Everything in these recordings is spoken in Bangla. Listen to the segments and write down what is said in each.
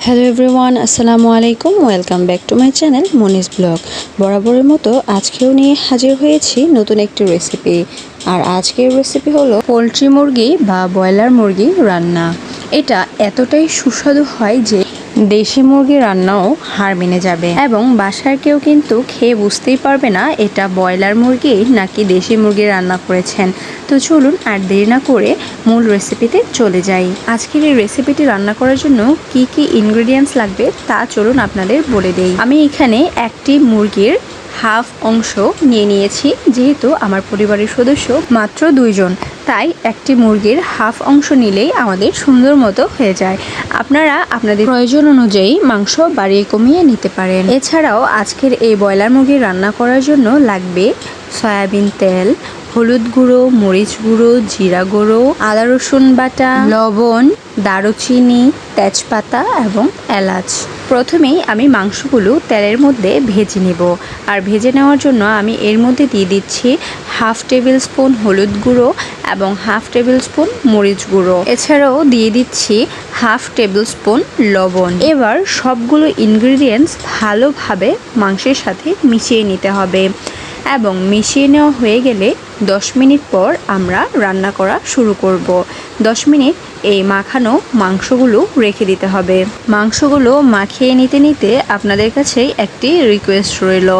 হ্যালো এভরিওয়ান আসসালামু আলাইকুম welcome back to my channel Moni's blog বরাবরের মতো আজকেও নিয়ে হাজির হয়েছি নতুন একটি রেসিপি আর আজকের রেসিপি হলো পোলট্রি মুরগি বা ব্রয়লার মুরগি রান্না। এটা এতটাই সুস্বাদু হয় যে দেশি মুরগি রান্নাও হার মেনে যাবে। এবং বাসার কেউ কিন্তু খেয়ে বুঝতেই পারবে না, এটা ব্রয়লার মুরগি নাকি দেশি মুরগি রান্না করেছেন। তো চলুন আর দেরি না করে মূল রেসিপিতে চলে যাই। আজকের এই রেসিপিটি রান্না করার জন্য কি কি ইনগ্রেডিয়েন্টস লাগবে তা চলুন আপনাদের বলে দেই। আমি এখানে একটি মুরগির হাফ অংশ নিয়ে নিয়েছি, যেহেতু আমার পরিবারের সদস্য মাত্র দুইজন। তাই একটি মুরগির হাফ অংশ নিলেই আমাদের সুন্দর মতো হয়ে যায়। আপনারা আপনাদের প্রয়োজন অনুযায়ী মাংস বাড়িয়ে কমিয়ে নিতে পারেন। এছাড়াও আজকের এই ব্রয়লার মুরগি রান্না করার জন্য লাগবে সয়াবিন তেল, হলুদ গুঁড়ো, মরিচ গুঁড়ো, জিরা গুঁড়ো, আদা রসুন বাটা, লবণ, দারুচিনি, তেজপাতা এবং এলাচ। প্রথমেই আমি মাংসগুলো তেলের মধ্যে ভেজে নেব। আর ভেজে নেওয়ার জন্য আমি এর মধ্যে দিয়ে দিচ্ছি হাফ টেবিল স্পুন হলুদ গুঁড়ো এবং হাফ টেবিল স্পুন মরিচ গুঁড়ো। এছাড়াও দিয়ে দিচ্ছি হাফ টেবিল স্পুন লবণ। এবার সবগুলো ইনগ্রিডিয়েন্টস ভালোভাবে মাংসের সাথে মিশিয়ে নিতে হবে। এবং মিশিয়ে নেওয়া হয়ে গেলে 10 মিনিট পর আমরা রান্না করা শুরু করব। 10 মিনিট এই মাখানো মাংসগুলো রেখে দিতে হবে। মাংসগুলো মাখিয়ে নিতে নিতে আপনাদের কাছে একটি রিকোয়েস্ট রইল।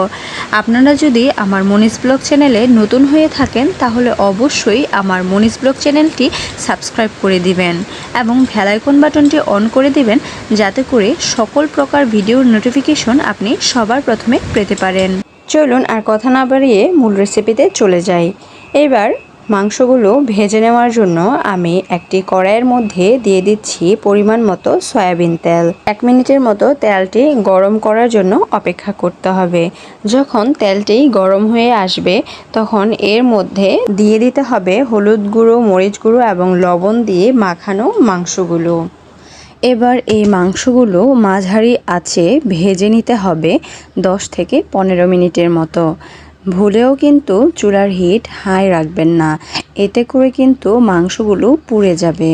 আপনারা যদি আমার মনিস ব্লগ চ্যানেলে নতুন হয়ে থাকেন, তাহলে অবশ্যই আমার মনিস ব্লগ চ্যানেলটি সাবস্ক্রাইব করে দিবেন এবং ভ্যালাইকন বাটনটি অন করে দিবেন, যাতে করে সকল প্রকার ভিডিওর নোটিফিকেশন আপনি সবার প্রথমে পেতে পারেন। চলুন আর কথা না বাড়িয়ে মূল রেসিপিতে চলে যাই। এবার মাংসগুলো ভেজে নেওয়ার জন্য আমি একটি কড়াইয়ের মধ্যে দিয়ে দিচ্ছি পরিমাণ মতো সয়াবিন তেল। এক মিনিটের মতো তেলটি গরম করার জন্য অপেক্ষা করতে হবে। যখন তেলটি গরম হয়ে আসবে, তখন এর মধ্যে দিয়ে দিতে হবে হলুদ গুঁড়ো, মরিচ গুঁড়ো এবং লবণ দিয়ে মাখানো মাংসগুলো। এবার এই মাংসগুলো মাঝারি আছে ভেজে নিতে হবে 10 থেকে পনেরো মিনিটের মতো। ভুলেও কিন্তু চুলার হিট হাই রাখবেন না। এতে করে কিন্তু মাংসগুলো পুড়ে যাবে।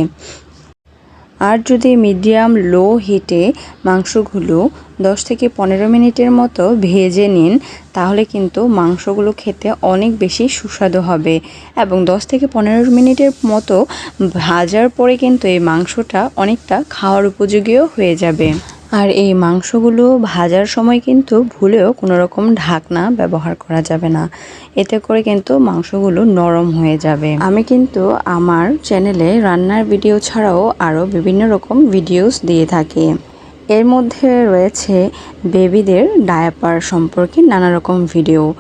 আর যদি মিডিয়াম লো হিটে মাংসগুলো 10 থেকে পনেরো মিনিটের মতো ভেজে নিন, তাহলে কিন্তু মাংসগুলো খেতে অনেক বেশি সুস্বাদু হবে। এবং 10 থেকে পনেরো মিনিটের মতো ভাজার পরে কিন্তু এই মাংসটা অনেকটা খাওয়ার উপযোগীও হয়ে যাবে। আর এই মাংসগুলো ভাজার সময় কিন্তু ভুলেও কোনো রকম ঢাকনা ব্যবহার করা যাবে না। এতে করে কিন্তু মাংসগুলো নরম হয়ে যাবে। আমি কিন্তু আমার চ্যানেলে রান্নার ভিডিও ছাড়াও আরও বিভিন্ন রকম ভিডিওস দিয়ে থাকি। এর মধ্যে রয়েছে বেবিদের ডায়াপার সম্পর্কে নানা রকম ভিডিও।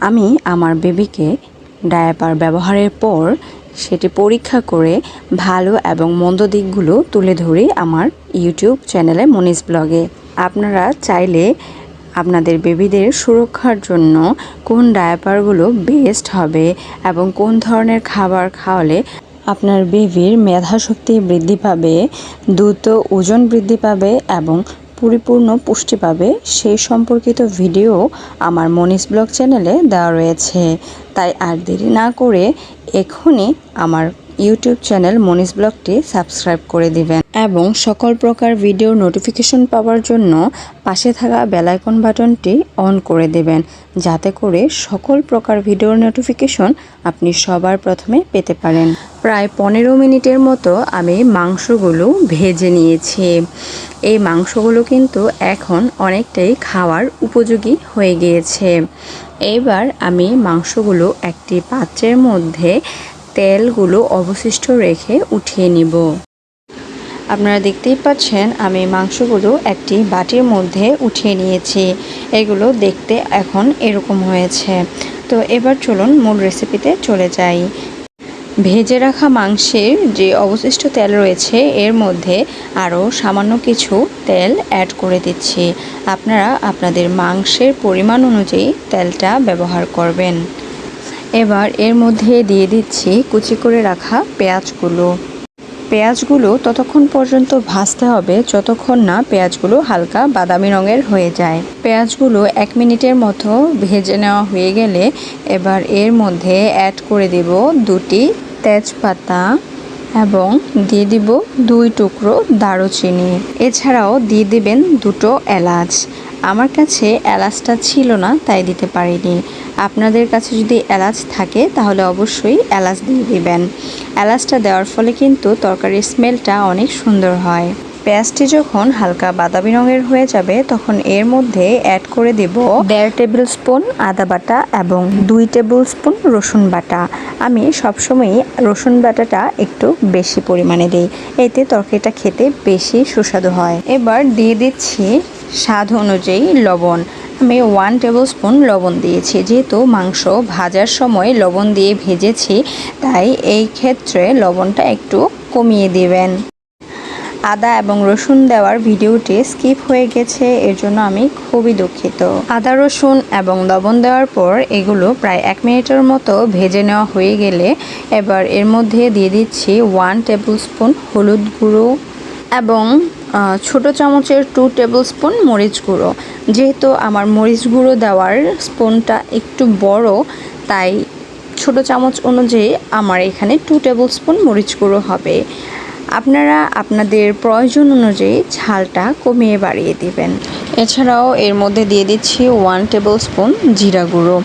আমি আমার বেবিকে ডায়াপার ব্যবহারের পর সেটি পরীক্ষা করে ভালো এবং মন্দ দিকগুলো তুলে ধরি আমার ইউটিউব চ্যানেলে মনিস ব্লগে। আপনারা চাইলে আপনাদের বেবিদের সুরক্ষার জন্য কোন ডায়াপারগুলো বেস্ট হবে এবং কোন ধরনের খাবার খাওয়ালে আপনার বেবির মেধাশক্তি বৃদ্ধি পাবে, দ্রুত ওজন বৃদ্ধি পাবে এবং পরিপূর্ণ পুষ্টি পাবে, সেই সম্পর্কিত ভিডিও আমার মনিস ব্লগ চ্যানেলে দেওয়া রয়েছে। তাই আর দেরি না করে এখনই আমার ইউটিউব চ্যানেল মনিস ব্লগটি সাবস্ক্রাইব করে দিবেন। এবং সকল প্রকার ভিডিওর নোটিফিকেশন পাওয়ার জন্য পাশে থাকা বেলাইকন বাটনটি অন করে দেবেন, যাতে করে সকল প্রকার ভিডিওর নোটিফিকেশন আপনি সবার প্রথমে পেতে পারেন। প্রায় পনেরো মিনিটের মতো আমি মাংসগুলো ভেজে নিয়েছি। এই মাংসগুলো কিন্তু এখন অনেকটাই খাওয়ার উপযোগী হয়ে গিয়েছে। এবার আমি মাংসগুলো একটি পাত্রের মধ্যে তেলগুলো অবশিষ্ট রেখে উঠিয়ে নিব। আপনারা দেখতেই পাচ্ছেন, আমি মাংসগুলো একটি বাটির মধ্যে উঠিয়ে নিয়েছি। এগুলো দেখতে এখন এরকম হয়েছে। তো এবার চলুন মূল রেসিপিতে চলে যাই। ভেজে রাখা মাংসের যে অবশিষ্ট তেল রয়েছে, এর মধ্যে আরও সামান্য কিছু তেল অ্যাড করে দিচ্ছি। আপনারা আপনাদের মাংসের পরিমাণ অনুযায়ী তেলটা ব্যবহার করবেন। এবার এর মধ্যে দিয়ে দিচ্ছি কুচি করে রাখা পেঁয়াজগুলো। পেঁয়াজগুলো ততক্ষণ পর্যন্ত ভাজতে হবে, যতক্ষণ না পেঁয়াজগুলো হালকা বাদামি রঙের হয়ে যায়। পেঁয়াজগুলো এক মিনিটের মতো ভেজে নেওয়া হয়ে গেলে এবার এর মধ্যে অ্যাড করে দেব দুটি তেজপাতা এবং দিয়ে দিব দুই টুকরো দারুচিনি। এছাড়াও দিয়ে দেবেন দুটো এলাচ। আমার কাছে এলাচটা ছিল না, তাই দিতে পারিনি। আপনাদের কাছে যদি এলাচ থাকে, তাহলে অবশ্যই এলাচ দিয়ে দিবেন। এলাচটা দেওয়ার ফলে কিন্তু তরকারির স্মেলটা অনেক সুন্দর হয়। পেঁয়াজটি যখন হালকা বাদামি রঙের হয়ে যাবে, তখন এর মধ্যে অ্যাড করে দেব দেড় টেবিল স্পুন আদা বাটা এবং দুই টেবিল স্পুন রসুন বাটা। আমি সবসময়ই রসুন বাটাটা একটু বেশি পরিমাণে দিই, এতে তরকারিটা খেতে বেশি সুস্বাদু হয়। এবার দিয়ে দিচ্ছি স্বাদ অনুযায়ী লবণ। আমি ওয়ান টেবিল স্পুন লবণ দিয়েছি। যেহেতু মাংস ভাজার সময় লবণ দিয়ে ভেজেছি, তাই এই ক্ষেত্রে লবণটা একটু কমিয়ে দিবেন। আদা এবং রসুন দেওয়ার ভিডিওটি স্কিপ হয়ে গেছে, এর জন্য আমি খুবই দুঃখিত। আদা, রসুন এবং লবণ দেওয়ার পর এগুলো প্রায় এক মিনিটের মতো ভেজে নেওয়া হয়ে গেলে এবার এর মধ্যে দিয়ে দিচ্ছি ওয়ান টেবিল স্পুন হলুদ গুঁড়ো। এবং ছোট চামচের টু টেবিল স্পুন মরিচ গুঁড়ো। যেহেতু আমার মরিচ গুঁড়ো দেওয়ার স্পুনটা একটু বড়, তাই ছোট চামচ অনুযায়ী আমার এখানে টু টেবিল স্পুন মরিচ গুঁড়ো হবে। আপনারা আপনাদের প্রয়োজন অনুযায়ী ঝালটা কমিয়ে বাড়িয়ে দিবেন। এছাড়াও এর মধ্যে দিয়ে দিচ্ছি ওয়ান টেবিল স্পুন জিরা গুঁড়ো।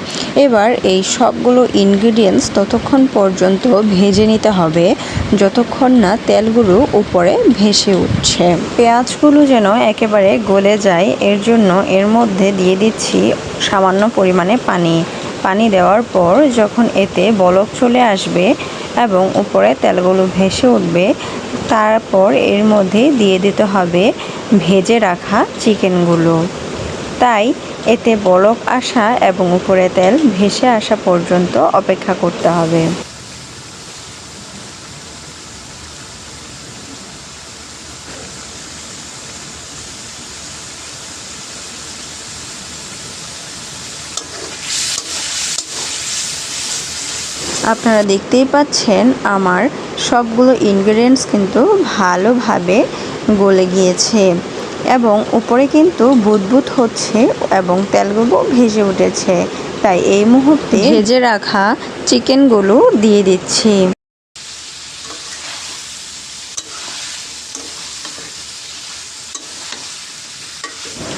এবার এই সবগুলো ইনগ্রিডিয়েন্টস ততক্ষণ পর্যন্ত ভেজে নিতে হবে, যতক্ষণ না তেলগুলো উপরে ভেসে উঠছে। পেঁয়াজগুলো যেন একেবারে গলে যায়, এর জন্য এর মধ্যে দিয়ে দিচ্ছি সামান্য পরিমাণে পানি। পানি দেওয়ার পর যখন এতে বলক চলে আসবে এবং উপরে তেলগুলো ভেসে উঠবে। তারপর এর মধ্যে দিয়ে দিতে হবে ভেজে রাখা চিকেনগুলো। তাই এতে বরফ আসা এবং উপরে তেল ভেসে আসা পর্যন্ত অপেক্ষা করতে হবে। আপনারা দেখতেই পাচ্ছেন আমার সবগুলো ইনগ্রেডিয়েন্টস কিন্তু ভালোভাবে গলে গিয়েছে এবং উপরে কিন্তু বুদবুদ হচ্ছে এবং তেলগুলো ভেজে উঠেছে। তাই এই মুহূর্তে ভেজে রাখা চিকেনগুলো দিয়ে দিচ্ছি।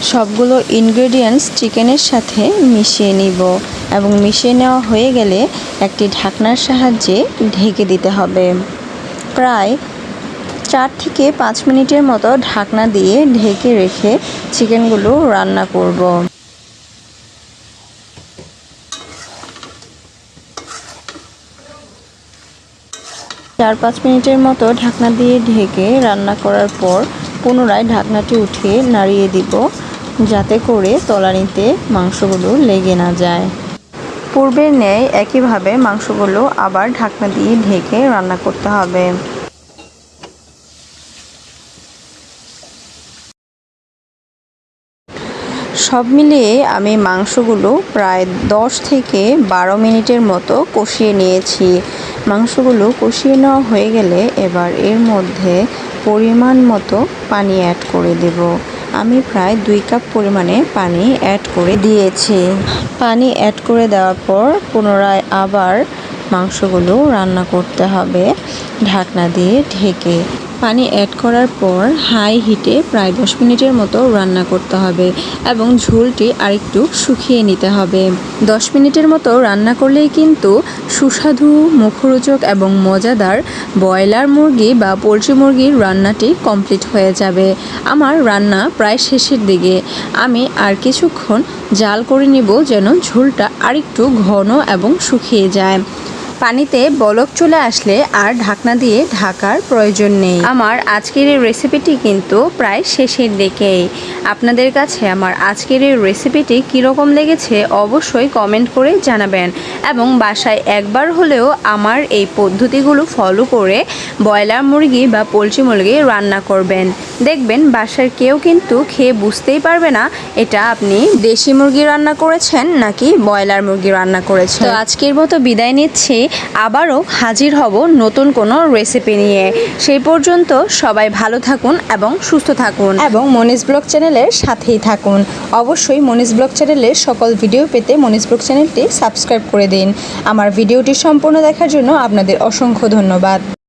সবগুলো ইনগ্রেডিয়েন্টস চিকেনের সাথে মিশিয়ে নিব। এবং মিশিয়ে নেওয়া হয়ে গেলে একটি ঢাকনার সাহায্যে ঢেকে দিতে হবে। প্রায় চার থেকে পাঁচ মিনিটের মতো ঢাকনা দিয়ে ঢেকে রেখে চিকেনগুলো রান্না করব। চার পাঁচ মিনিটের মতো ঢাকনা দিয়ে ঢেকে রান্না করার পর পুনরায় ঢাকনাটি উঠিয়ে নাড়িয়ে দিব, যাতে করে তলানিতে মাংসগুলো লেগে না যায়। পূর্বের ন্যায় একইভাবে মাংসগুলো আবার ঢাকনা দিয়ে ঢেকে রান্না করতে হবে। সব মিলিয়ে আমি মাংসগুলো প্রায় দশ থেকে বারো মিনিটের মতো কষিয়ে নিয়েছি। মাংসগুলো কষিয়ে নেওয়া হয়ে গেলে এবার এর মধ্যে পরিমাণ মতো পানি অ্যাড করে দেব। আমি প্রায় দুই কাপ পরিমাণে পানি অ্যাড করে দিয়েছি। পানি অ্যাড করে দেওয়ার পর পুনরায় আবার মাংসগুলো রান্না করতে হবে। ঢাকনা দিয়ে ঢেকে। পানি অ্যাড করার পর হাই হিটে প্রায় দশ মিনিটের মতো রান্না করতে হবে এবং ঝোলটি আরেকটু শুকিয়ে নিতে হবে। দশ মিনিটের মতো রান্না করলেই কিন্তু সুস্বাদু, মুখরোচক এবং মজাদার ব্রয়লার মুরগি বা পোলট্রি মুরগির রান্নাটি কমপ্লিট হয়ে যাবে। আমার রান্না প্রায় শেষের দিকে। আমি আর কিছুক্ষণ জাল করে নিব যেন ঝোলটা আরেকটু ঘন এবং শুকিয়ে যায়। পানিতে বলক চলে আসলে আর ঢাকনা দিয়ে ঢাকার প্রয়োজন নেই। আমার আজকের এই রেসিপিটি কিন্তু প্রায় শেষের দিকেই। আপনাদের কাছে আমার আজকের এই রেসিপিটি কীরকম লেগেছে অবশ্যই কমেন্ট করে জানাবেন এবং বাসায় একবার হলেও আমার এই পদ্ধতিগুলো ফলো করে ব্রয়লার মুরগি বা পোলট্রি মুরগি রান্না করবেন। দেখবেন বাসার কেউ কিন্তু খেয়ে বুঝতেই পারবে না, এটা আপনি দেশি মুরগি রান্না করেছেন নাকি ব্রয়লার মুরগি রান্না করেছেন। তো আজকের মতো বিদায় নিচ্ছি। আবারও হাজির হব নতুন কোনো রেসিপি নিয়ে। সেই পর্যন্ত সবাই ভালো থাকুন এবং সুস্থ থাকুন। এবং মনিস ব্লগ চ্যানেলের সাথেই থাকুন। অবশ্যই মনিস ব্লগ চ্যানেলের সকল ভিডিও পেতে মনিস ব্লগ চ্যানেলটি সাবস্ক্রাইব করে দিন। আমার ভিডিওটি সম্পূর্ণ দেখার জন্য আপনাদের অসংখ্য ধন্যবাদ।